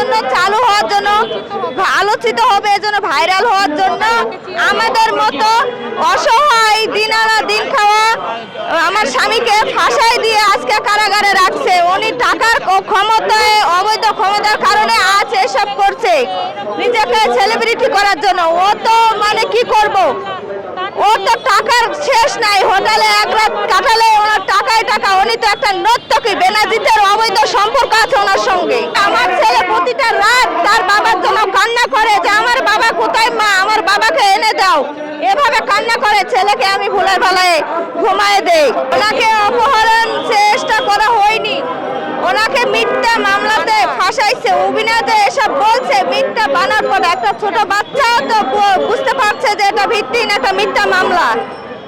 জন্য, চালু হওয়ার জন্য আলোচিত হবে এজন্য, ভাইরাল হওয়ার জন্য। আমাদের মতো অসহায় দিন আনা দিন খাওয়া, আমার স্বামীকে ফাঁসাই দিয়ে আজকে কারাগারে রাখছে। উনি টাকার ক্ষমতায়, অবৈধ ক্ষমতার কারণে আজ এসব করছে। নিজেকে সেলিব্রিটি করার জন্য। ও তো মানে কি করব? ও তো টাকার শেষ নাই। হোটেলে এক রাত কাটালে ওনার টাকায় টাকা। উনি তো একটা নর্তকী, বেনাজিতের অবৈধ সম্পর্ক আছে ওনার সঙ্গে আমার ছেলে প্রতিটা রাত তার বাবার জন্য কান্না করে যে আমার বাবা কোথায় মা আমার বাবাকে এনে দাও। এভাবে কান্না করে ছেলেকে আমি ভুলের বেলায় ঘুমায় দেই। ওনাকে অপহরণ চেষ্টা করা হয়নি। ওনাকে মিথ্যা মামলাতে ফাঁসাইছে অভিনয়তে এসব বলছে, মিথ্যা বানার পর একটা ছোট বাচ্চাও তো বুঝতে পারছে যে এটা ভিত্তিহীন একটা মিথ্যা মামলা।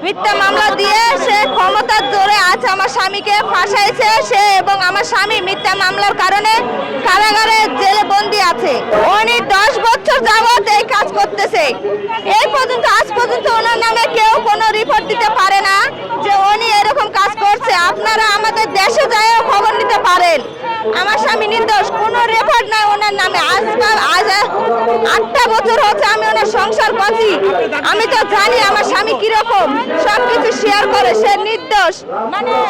মিথ্যা মামলা দিয়ে সে ক্ষমতার জোরে আছে আমার স্বামীকে ফাঁসাইছে সে এবং আমার স্বামী মিথ্যা মামলার কারণে কারাগারে জেলে বন্দি আছে উনি দশ বছর যাবত এই কাজ করতেছে এই পর্যন্ত আজ পর্যন্ত ওনার নামে কেউ কোনো রিপোর্ট দিতে পারে না যে উনি এরকম কাজ করছে আপনারা আমাদের দেশে যায়ও খবর নিতে পারেন আমার স্বামী নির্দোষ কোনো ওনার নামে আজ আজ আটটা বছর হচ্ছে আমি ওনার সংসার করছি। আমি তো জানি আমার স্বামী কীরকম। সব কিছু শেয়ার করে, সে নির্দোষ।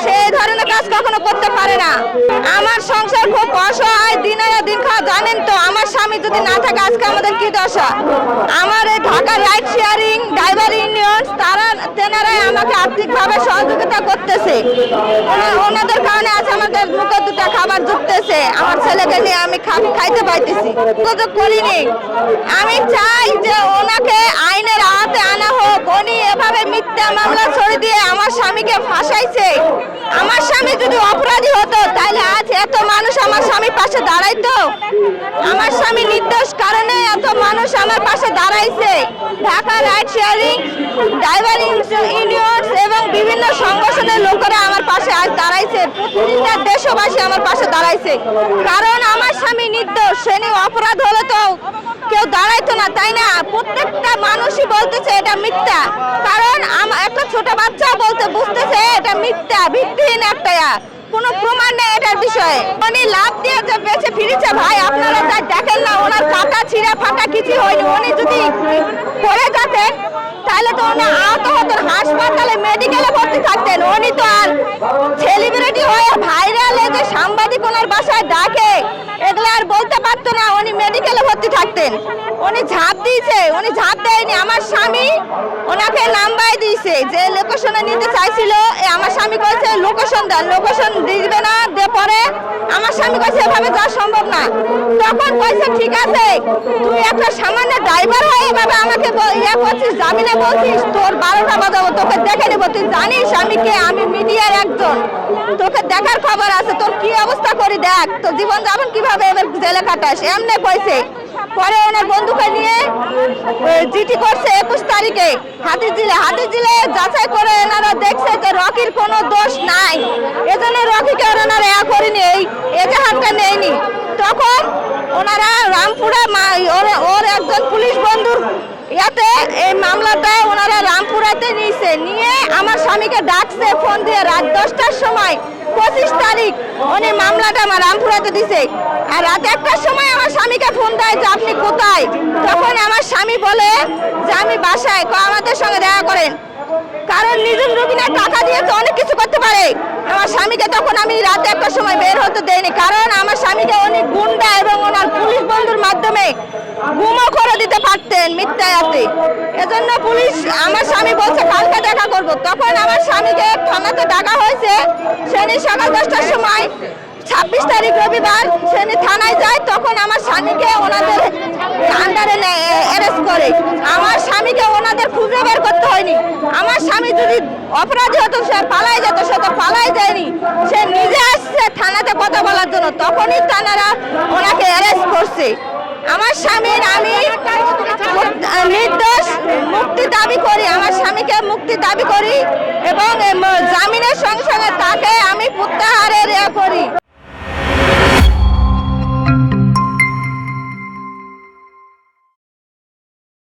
সে ধরনের কাজ কখনো করতে পারে না। আমার সংসার খুব অসহায়, দিন দিন খাওয়া, জানেন তো, আমার স্বামী যদি না থাকে, আজকে আমাদের কি দশা? আমার এই Dhaka ride sharing driver union তারা তেনারাই আমাকে আর্থিকভাবে সহযোগিতা করতেছে। ওনাদের কারণে আজ আমাদের মুখে দুটা খাবার জুটতেছে। আমার ছেলেকে নিয়ে আমি খাইতে পাইতেছি। উপযোগ করিনি। আমি চাই যে ওনাকে আইনের আওয়াতে আনা হোক। উনি এভাবে মিথ্যা মামলা ছড়ি দিয়ে আমার স্বামীকে ফাঁসাইছে। আমার স্বামী যদি অপরাধী হতো, তাহলে এত মানুষ আমার স্বামীর পাশে দাঁড়াইতো আমার স্বামী নির্দোষ কারণে এত মানুষ আমার পাশে দাঁড়াইছে। Dhaka ride sharing, driver union এবং বিভিন্ন সংগঠনের লোকেরা আমার পাশে আজ দাঁড়াইছে। প্রতিটা দেশবাসী আমার পাশে দাঁড়াইছে। কারণ আমার স্বামী নির্দোষ নিয়ে অপরাধ হলে তো কেউ দাঁড়াইতো না, তাই না? প্রত্যেকটা মানুষই বলতেছে এটা মিথ্যা। কারণ আমার একটা ছোট বাচ্চা বলতে বুঝতেছে এটা মিথ্যা, ভিত্তিহীন একটা কোনো প্রমাণ নেই এটার বিষয়ে। উনি লাভ দিয়ে যে বেঁচে ফিরেছে ভাই, আপনারা যা দেখেন না, ওনার কাটা ছিঁড়া ফাটা কিছু হয়নি। উনি যদি পড়ে যেতেন, তাহলে তো উনি আহত হতেন, হাসপাতালে মেডিকেলে ভর্তি থাকতেন। উনি তো আর সেলিব্রিটি হয়ে ভাইরালে যে সাংবাদিক ওনার বাসায় ডাকে, এগুলো আর বলতে পারতো না, উনি মেডিকেলে ভর্তি থাকতেন। উনি ঝাঁপ দিয়েছে, উনি ঝাঁপ দেয়নি। আমার স্বামী ওনাকে দিয়েছে যে লোকেশনে নিতে চাইছিল আমার স্বামী কয়েছে লোকেশন দেন লোকেশন দিবে না, দিয়ে পরে আমার স্বামী কয়েছে এভাবে যাওয়া সম্ভব না। তখন কয়েছে ঠিক আছে, তুই একটা সামান্য ড্রাইভার হয়ে এভাবে আমাকে ইয়ে করছিস, জামিনে বলছিস, তোর বারোটা বাজাবো, তোকে দেখে নেব। তুই জানিস আমি কে? আমি মিডিয়ার একজন। তোকে দেখার খবর আছে, তোর কি অবস্থা করি দেখ? তোর জীবন যাপন কীভাবে এবার জেলে কাটাস? এমনি কইছে। পরে ওনার বন্ধুকে জিটি করছে একুশ তারিখে। হাতির জিলে যাচাই করে এনারা দেখছে যে রকির কোনো দোষ নাই। এজন্য রকিকে ওনারা এ করেনি, এই এজাহারটা নেয়নি। তখন ওনারা রামপুরা ওর একজন পুলিশ বন্ধুর ইয়াতে এই মামলাটা ওনারা রামপুরাতে নিয়েছে। নিয়ে আমার স্বামীকে ডাকছে, ফোন দিয়ে রাত দশটার সময়, পঁচিশ তারিখ উনি মামলাটা আমার রামপুরাতে দিছে। আর রাত একটার সময় আমার স্বামীকে ফোন দেয় যে আপনি কোথায়? তখন আমার স্বামী বলে যে আমি বাসায়। আমাদের সঙ্গে দেখা করেন। কারণ নিজের রুগিনা টাকা দিয়ে তো অনেক কিছু করতে পারে। আমার স্বামীকে তখন আমি রাতে একটা সময় বের হতে দেইনি। কারণ আমার স্বামীকে অনেক গুন্ডা এবং ওনার পুলিশ বন্ধুর মাধ্যমে গুমও করে দিতে পারতেন মিথ্যায়াতে এজন্য পুলিশ আমার স্বামী বলছে, কালকে দেখা করব। তখন আমার স্বামীকে থানাতে ডাকা হয়েছে। সেদিন সকাল দশটার সময় ছাব্বিশ তারিখ রবিবার সেনি থানায় যায়, তখন আমার স্বামীকে ওনাদের আন্ডারে অ্যারেস্ট করে। আমার স্বামীকে ওনাদের খুঁজে বের করতে হয়নি। আমার স্বামী যদি অপরাধী হতো, সে পালাই যেত, সে তো পালাই যায়নি। সে নিজে আসছে থানাতে কথা বলার জন্য। তখনই থানারা ওনাকে অ্যারেস্ট করছে। আমার স্বামীর আমি নির্দোষ, মুক্তি দাবি করি। আমার স্বামীকে মুক্তি দাবি করি এবং জামিনের সঙ্গে